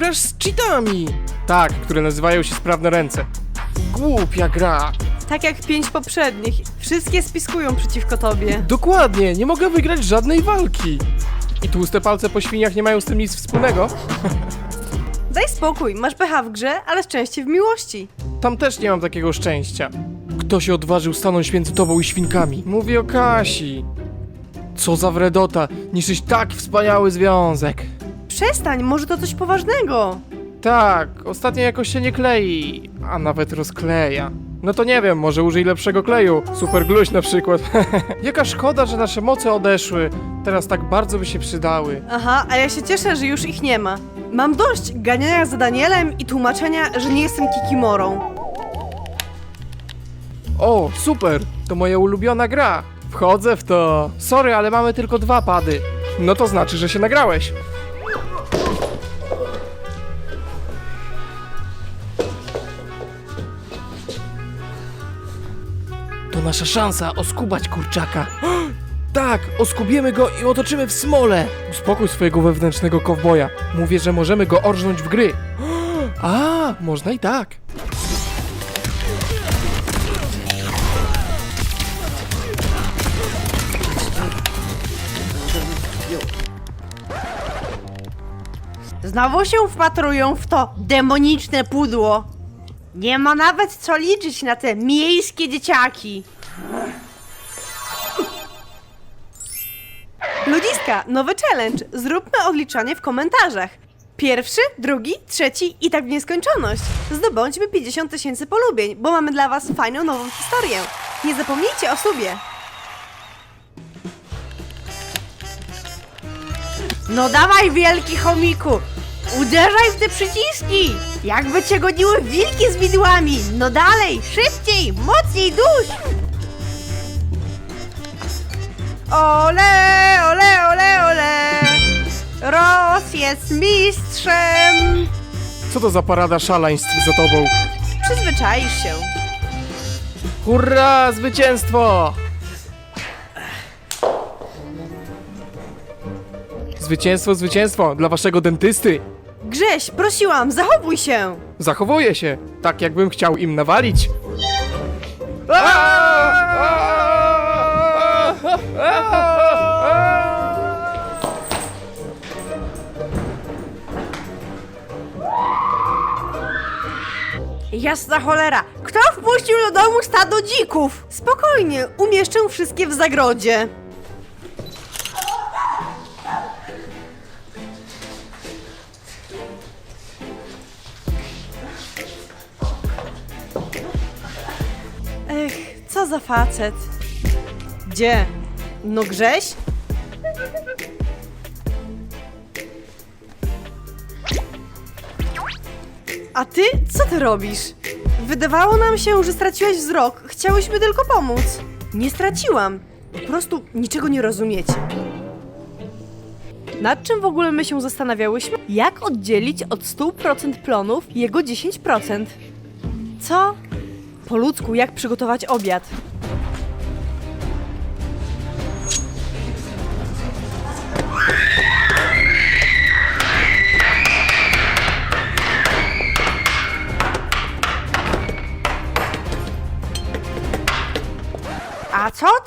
grasz z cheatami. Tak, które nazywają się sprawne ręce. Głupia gra. Tak jak pięć poprzednich. Wszystkie spiskują przeciwko tobie. Dokładnie, nie mogę wygrać żadnej walki. I tłuste palce po świniach nie mają z tym nic wspólnego? Daj spokój, masz pecha w grze, ale szczęście w miłości. Tam też nie mam takiego szczęścia. Kto się odważył stanąć między tobą i świnkami? Mówię o Kasi. Co za wredota, niszczyć tak wspaniały związek. Przestań, może to coś poważnego. Tak, ostatnio jakoś się nie klei, a nawet rozkleja. No to nie wiem, może użyj lepszego kleju. Super gluś na przykład. Jaka szkoda, że nasze moce odeszły. Teraz tak bardzo by się przydały. Aha, a ja się cieszę, że już ich nie ma. Mam dość ganiania za Danielem i tłumaczenia, że nie jestem Kikimorą. O, super! To moja ulubiona gra. Wchodzę w to. Sorry, ale mamy tylko dwa pady. No to znaczy, że się nagrałeś. Nasza szansa oskubać kurczaka. Tak, oskubiemy go i otoczymy w smole. Uspokój swojego wewnętrznego kowboja. Mówię, że możemy go orżnąć w gry. A, można i tak. Znowu się wpatrują w to demoniczne pudło. Nie ma nawet co liczyć na te miejskie dzieciaki. Ludziska, nowy challenge. Zróbmy odliczanie w komentarzach. Pierwszy, drugi, trzeci i tak w nieskończoność. Zdobądźmy 50 tysięcy polubień, bo mamy dla Was fajną nową historię. Nie zapomnijcie o sobie. No dawaj, wielki chomiku! Uderzaj w te przyciski! Jakby cię goniły wilki z widłami! No dalej, szybciej, mocniej duś! Ole, ole, ole, ole! Ros jest mistrzem! Co to za parada szaleństw za tobą? Przyzwyczaisz się. Hurra, zwycięstwo! Zwycięstwo, zwycięstwo dla waszego dentysty. Grześ, prosiłam, zachowuj się! Zachowuję się, tak jakbym chciał im nawalić. Jasna cholera, kto wpuścił do domu stado dzików? Spokojnie, umieszczę wszystkie w zagrodzie. Ech, co za facet. Gdzie? No Grześ? A ty? Co ty robisz? Wydawało nam się, że straciłaś wzrok. Chciałyśmy tylko pomóc. Nie straciłam. Po prostu niczego nie rozumiecie. Nad czym w ogóle my się zastanawiałyśmy? Jak oddzielić od 100% plonów jego 10%? Co? Po ludzku, jak przygotować obiad?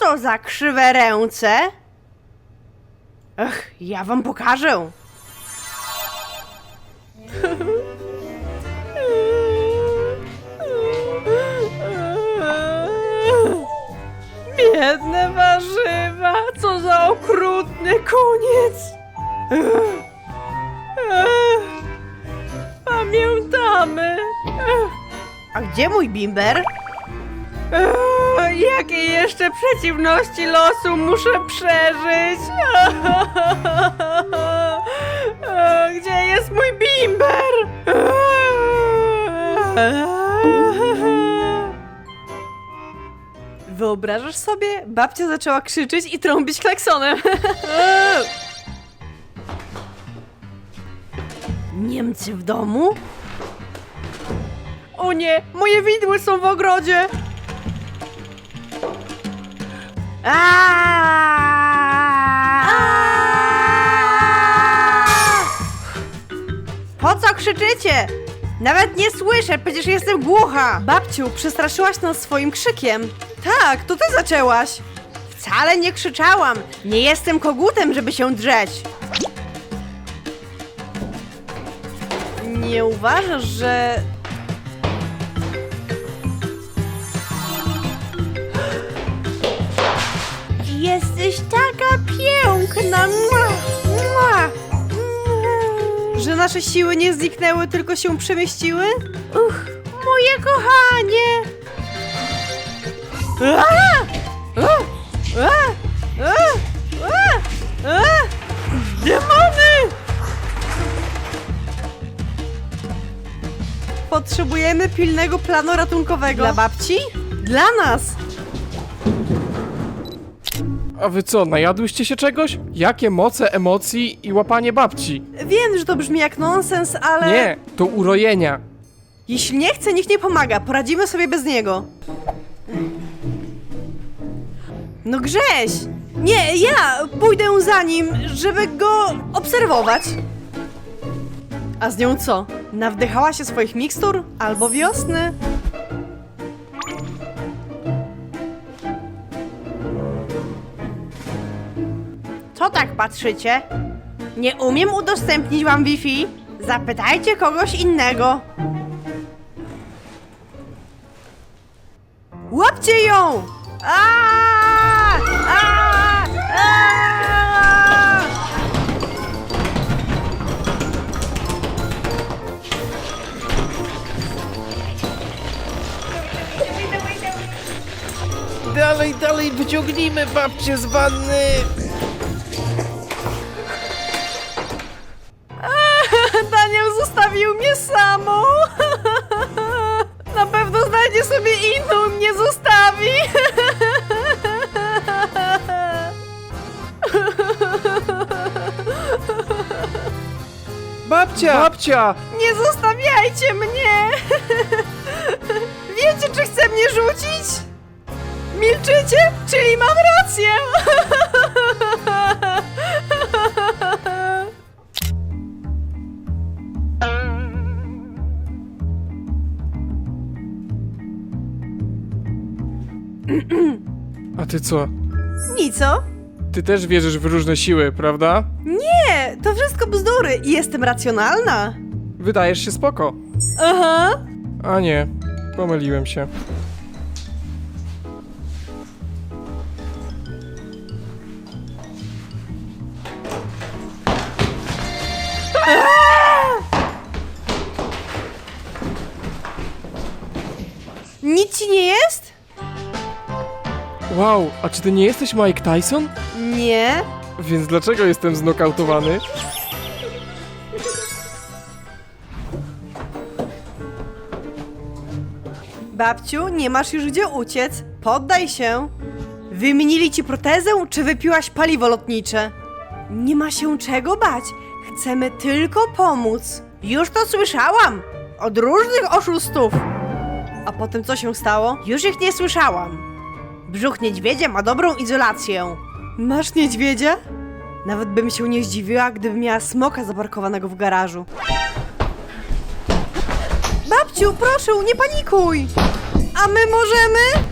To za krzywe ręce? Ech, ja wam pokażę. Biedne warzywa, co za okrutny koniec. Pamiętamy. A gdzie mój bimber? Eee, Jakie jeszcze przeciwności losu muszę przeżyć? Gdzie jest mój bimber? Wyobrażasz sobie? Babcia zaczęła krzyczeć i trąbić klaksonem. Niemcy w domu? O nie, moje widły są w ogrodzie! Po co krzyczycie? Nawet nie słyszę, przecież jestem głucha! Babciu, przestraszyłaś nas swoim krzykiem. Tak, to ty zaczęłaś. Wcale nie krzyczałam. Nie jestem kogutem, żeby się drzeć. Nie uważasz, że... nasze siły nie zniknęły, tylko się przemieściły? Uch, moje kochanie! A! A! A! A! A! A! Demony! Potrzebujemy pilnego planu ratunkowego. Dla babci? Dla nas! A wy co, najadłyście się czegoś? Jakie moce emocji i łapanie babci? Wiem, że to brzmi jak nonsens, ale... Nie, to urojenia. Jeśli nie chce, nikt nie pomaga. Poradzimy sobie bez niego. No Grześ! Nie, ja pójdę za nim, żeby go obserwować. A z nią co? Nawdychała się swoich mikstur? Albo wiosny? Co tak patrzycie? Nie umiem udostępnić wam Wi-Fi? Zapytajcie kogoś innego. Łapcie ją! Aaaa! Dalej, dalej, wyciągnijmy babcię z wanny. Zostawi! Babcia! Babcia! Nie zostawiajcie mnie! Wiecie, czy chce mnie rzucić? Milczycie? Czyli mam rację! A ty co? Nico? Ty też wierzysz w różne siły, prawda? Nie, to wszystko bzdury i jestem racjonalna. Wydajesz się spoko. Aha. A nie, pomyliłem się. Nic ci nie jest? Wow, a czy ty nie jesteś Mike Tyson? Nie. Więc dlaczego jestem znokautowany? Babciu, nie masz już gdzie uciec. Poddaj się. Wymienili ci protezę, czy wypiłaś paliwo lotnicze? Nie ma się czego bać. Chcemy tylko pomóc. Już to słyszałam. Od różnych oszustów. A potem co się stało? Już ich nie słyszałam. Brzuch niedźwiedzia ma dobrą izolację. Masz niedźwiedzia? Nawet bym się nie zdziwiła, gdybym miała smoka zaparkowanego w garażu. Babciu, proszę, nie panikuj! A my możemy?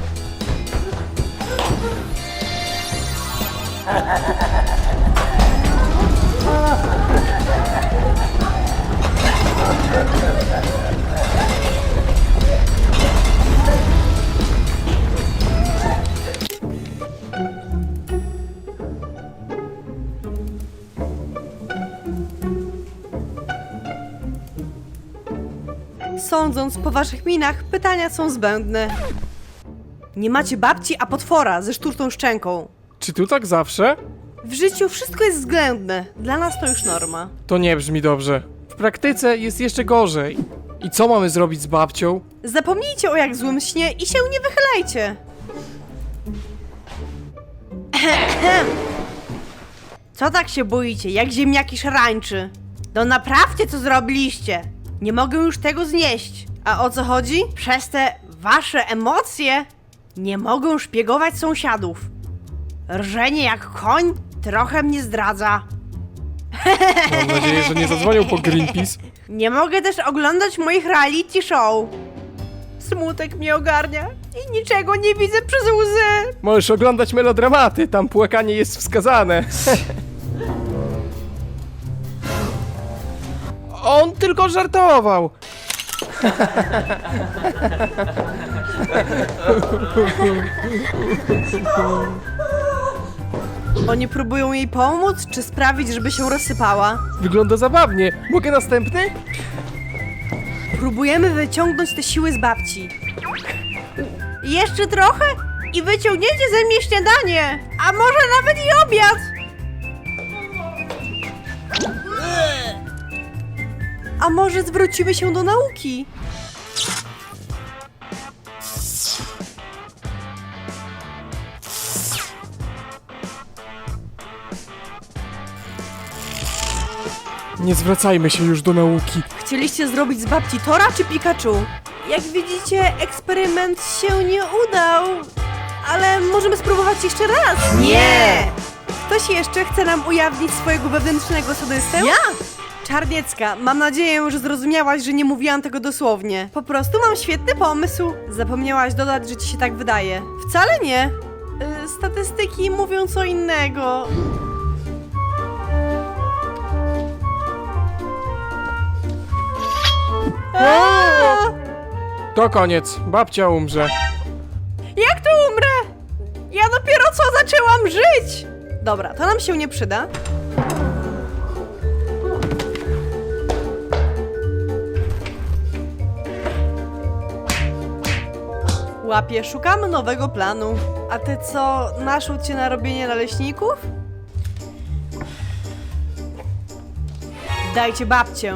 Sądząc po waszych minach, pytania są zbędne. Nie macie babci, a potwora ze szturtą szczęką. Czy tu tak zawsze? W życiu wszystko jest względne. Dla nas to już norma. To nie brzmi dobrze. W praktyce jest jeszcze gorzej. I co mamy zrobić z babcią? Zapomnijcie o jak złym śnie i się nie wychylajcie. Co tak się boicie, jak ziemniaki szarańczy? No naprawcie, co zrobiliście. Nie mogę już tego znieść. A o co chodzi? Przez te wasze emocje nie mogę szpiegować sąsiadów. Rżenie jak koń trochę mnie zdradza. Mam nadzieję, że nie zadzwonią po Greenpeace. Nie mogę też oglądać moich reality show. Smutek mnie ogarnia i niczego nie widzę przez łzy. Możesz oglądać melodramaty, tam płakanie jest wskazane. On tylko żartował. Oni próbują jej pomóc, czy sprawić, żeby się rozsypała? Wygląda zabawnie. Mogę następny? Próbujemy wyciągnąć te siły z babci. Jeszcze trochę i wyciągniecie ze mnie śniadanie, a może nawet i obiad. A może zwrócimy się do nauki? Nie zwracajmy się już do nauki. Chcieliście zrobić z babci Tora czy Pikachu? Jak widzicie, eksperyment się nie udał. Ale możemy spróbować jeszcze raz. Nie! Ktoś jeszcze chce nam ujawnić swojego wewnętrznego sadystę? Ja! Czarniecka, mam nadzieję, że zrozumiałaś, że nie mówiłam tego dosłownie. Po prostu mam świetny pomysł. Zapomniałaś dodać, że ci się tak wydaje. Wcale nie. Y, statystyki mówią co innego. Aaa! To koniec. Babcia umrze. Jak to umrę? Ja dopiero co zaczęłam żyć! Dobra, to nam się nie przyda. Łapie, szukamy nowego planu. A ty co, naszło cię na robienie naleśników? Dajcie babcię.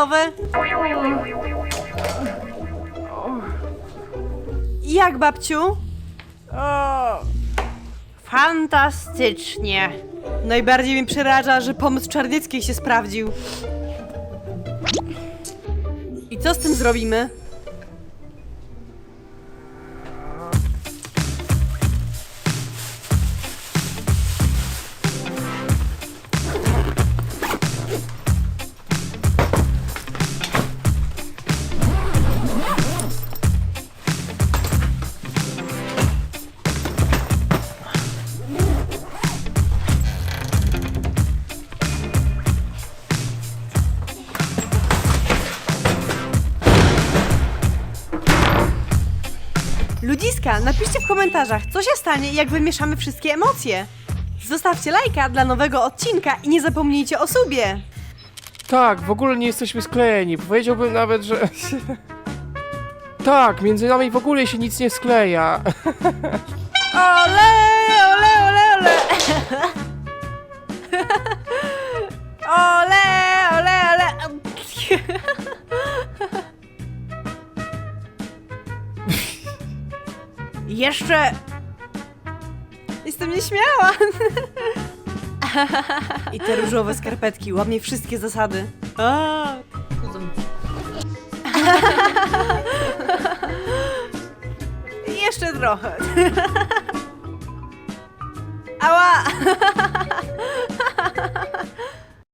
Gotowe. Jak babciu? O, fantastycznie. Najbardziej mnie przeraża, że pomysł Czarnieckiej się sprawdził. I co z tym zrobimy? Ludziska, napiszcie w komentarzach, co się stanie, jak wymieszamy wszystkie emocje. Zostawcie lajka dla nowego odcinka i nie zapomnijcie o subie. Tak, w ogóle nie jesteśmy sklejeni. Powiedziałbym nawet, że... Tak, między nami w ogóle się nic nie skleja. Ole, ole, ole, ole. Ole, ole, Jeszcze. Jestem nieśmiała. I te różowe skarpetki, łamie wszystkie zasady. A. Jeszcze trochę. Ała!